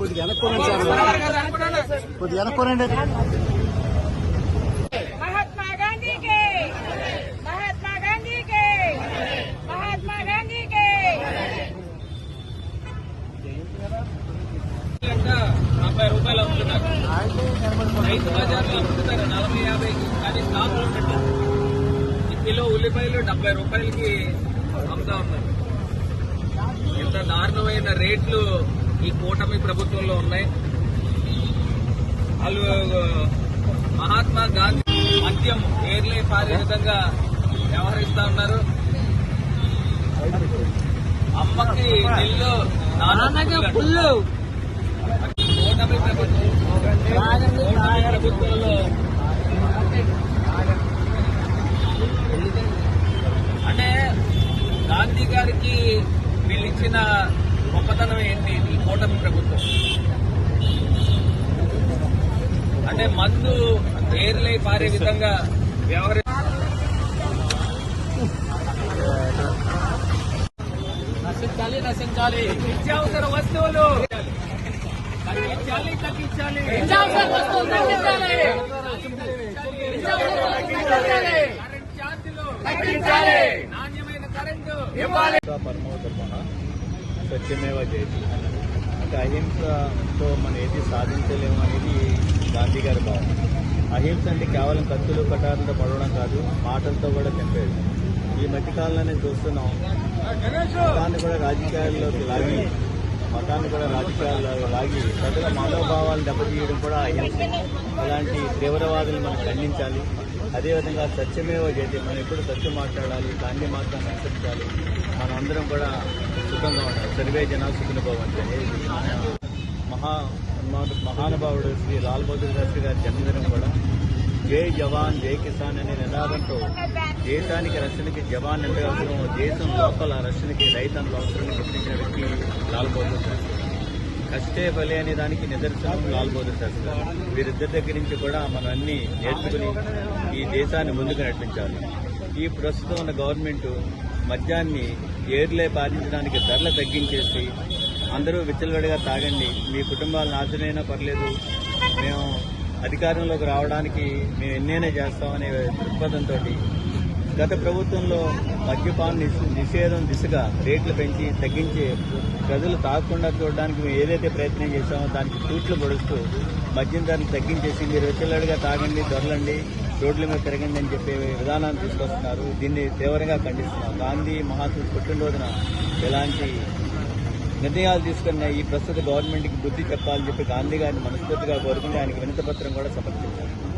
కొద్దిగా వెనక్కోరండి సార్ కొద్దిగా వెనక్కోరండి మహాత్మా గాంధీకి! మహాత్మా రూపాయలు అమ్ముతున్నారు నలభై యాభైకి కానీ స్టాక్లో పెట్టారు కిలో ఉల్లిపాయలు డెబ్బై రూపాయలకి అమ్ముతా ఉన్నారు. దారుణమైన రేట్లు ఈ కూటమి ప్రభుత్వంలో ఉన్నాయి. వాళ్ళు మహాత్మా గాంధీ మద్యం ఏర్లే పారే విధంగా వ్యవహరిస్తా ఉన్నారు. అమ్మకి నెల్లు నాన్నగా పుల్లు కూటమి ప్రభుత్వం కూటమి ప్రభుత్వంలో అంటే గాంధీ గారికి ఇచ్చిన గొప్పతనం ఏంటి ఈ కూటమి ప్రభుత్వం? అంటే మందు ఏర్లై పారే విధంగా వ్యవహరి నశించాలి నశించాలి. నిత్యావసర వస్తువులు. తగ్గించాలి తగ్గించాలి. నిత్యావసర వస్తువులు తగ్గించాలి. పరమోధర్మ సత్యమేవ జయతి. అంటే అహింసతో మనం ఏది సాధించలేము అనేది గాంధీ గారి భావం అహింస అంటే కేవలం కత్తులు కటారులతో పడవడం కాదు మాటలతో కూడా చెప్పేది ఈ మధ్యకాలంలోనే చూస్తున్నాం మతాన్ని కూడా రాజకీయాల్లోకి లాగి మతాన్ని కూడా రాజకీయాల్లో లాగి ప్రజల మనోభావాలు దెబ్బతీయడం కూడా అహింస. అలాంటి తీవ్రవాదులు మనం ఖండించాలి. అదేవిధంగా సత్యమేవ జయతే. మనం ఎప్పుడు సత్యం మాట్లాడాలి గాంధీ మాత్రం అనుసరించాలి. మనం అందరం కూడా సుఖంగా ఉండాలి. సర్వే జన సుఖిన మహా మహానుభావుడు శ్రీ లాల్ బహదూర్ శాస్త్రి గారి జన్మదినం కూడా జై జవాన్ జై కిసాన్ అనే నినాదంతో దేశానికి రక్షణకి జవాన్ ఎంత అవసరమో దేశం లోపల రక్షణకి రైతాంగ అవసరం గుర్తించిన వ్యక్తి లాల్ బహదూర్ శాస్త్రి కష్టే బలి అనే దానికి నిదర్శనం లాల్ బహదూర్ శాస్త్రి వీరిద్దరి దగ్గర నుంచి కూడా మనం అన్ని నేర్చుకుని ఈ దేశాన్ని ముందుకు నడిపించాలి. ఈ ప్రస్తుతం ఉన్న గవర్నమెంట్ మద్యాన్ని ఏర్లే పాటించడానికి ధరలు తగ్గించేసి అందరూ విచ్చలవిడిగా తాగండి. మీ కుటుంబాలు నాశనమైనా పర్లేదు. మేము అధికారంలోకి రావడానికి మేము ఎన్నైనా చేస్తామనే దృక్పథంతో గత ప్రభుత్వంలో మద్యపాన నిషేధం దిశగా రేట్లు పెంచి తగ్గించి ప్రజలు తాగకుండా చూడడానికి మేము ఏదైతే ప్రయత్నం చేశామో దానికి తూట్లు పొడుస్తూ మద్యం ధరలు తగ్గించేసి మీరు వెచ్చలాడిగా తాగండి దొరలండి రోడ్ల మీద తిరగండి అని చెప్పే విధానాన్ని తీసుకొస్తున్నారు. దీన్ని తీవ్రంగా ఖండిస్తున్నాం. గాంధీ మహాత్ముడు పుట్టినరోజున ఇలాంటి నిర్ణయాలు తీసుకున్న ఈ ప్రస్తుత గవర్నమెంట్కి బుద్ధి చెప్పాలని చెప్పి గాంధీ గారిని మనస్ఫూర్తిగా కోరుకుని ఆయనకు వినతపత్రం కూడా సమర్పించారు.